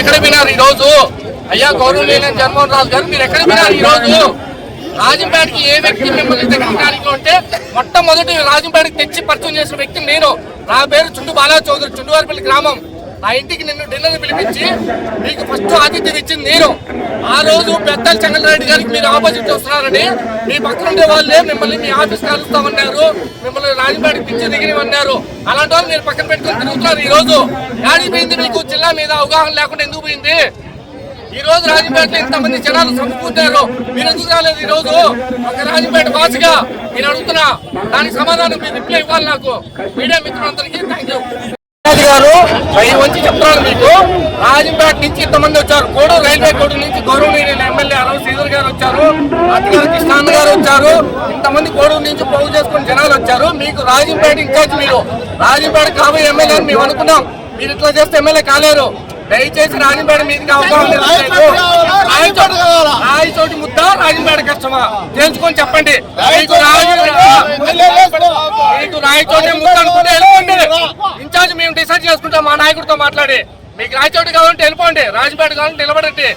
ఎక్కడ పోయినారు ఈ రోజు అయ్యా లేని జగన్మోహన్ రాజు గారు మీరు ఎక్కడ పోయినారు ఈరోజు? రాజంపేటకి ఏ వ్యక్తి మిమ్మల్ని దగ్గరికి ఉంటే మొట్టమొదటి రాజంపేటకి తెచ్చి పరిచయం చేసిన వ్యక్తి నేను. నా పేరు చుండు బాలా చౌదరి చుండువారిపల్లి గ్రామం. నా ఇంటికి నిన్ను డిన్నర్ పిలిపించి మీకు ఫస్ట్ ఆతిథ్యం ఇచ్చింది నేను. ఆ రోజు పెద్దల చంద్రరెడ్డి గారికి మీరు ఆపోజిట్ వస్తున్నారని మీ పక్కన ఉండే వాళ్ళే మిమ్మల్ని మీ ఆఫీస్ కలుస్తామన్నారు మిమ్మల్ని రాజంపేటకి పిచ్చి దిగినమన్నారు అలాంటి వాళ్ళు మీరు పక్కన పెట్టుకుని తిరుగుతున్నారు ఈ రోజు పోయింది మీకు జిల్లా మీద అవగాహన లేకుండా ఎందుకు పోయింది? ఈ రోజు రాజంపేటలో ఇంతమంది జనాలు సమకూర్చారు మీరు ఎందుకు రాలేదు ఈ రోజు ఒక రాజంపేట వాసిగా నేను అడుగుతున్నా. దానికి సమాధానం మీరు రిప్లై ఇవ్వాలి నాకు. మీడియా మిత్రులందరికీ థ్యాంక్ యూ గారు పై వచ్చి చెప్తాను మీకు. రాజంపేట నుంచి ఇంతమంది వచ్చారు. కోడు రైల్వే కోడు నుంచి గౌరవనీయులు ఎమ్మెల్యే అరవ శ్రీధర్ గారు వచ్చారు. అతిగారు కృష్ణాన్న గారు వచ్చారు. ఇంతమంది కోడూరు నుంచి పోగు చేసుకుని జనాలు వచ్చారు. మీకు రాజంపేట ఇన్ఛార్జ్ మీరు. రాజంపేట కాబోయే ఎమ్మెల్యే అని మేము అనుకున్నాం. మీరు ఇట్లా చేస్తే ఎమ్మెల్యే కాలేరు. దయచేసి రాజంపేట మీదకి అవసరం లేదు. రాయచోటి రాయచోటి ముద్ద రాజంపేట కష్టమా? తెలుసుకొని చెప్పండి. మీకు రాయచోటి ముద్ద అనుకుంటే కూడా మా నాయకుడితో మాట్లాడి. మీకు రాయచోటి కావాలంటే వెళ్ళిపోండి. రాజపేట కావాలంటే నిలబడండి.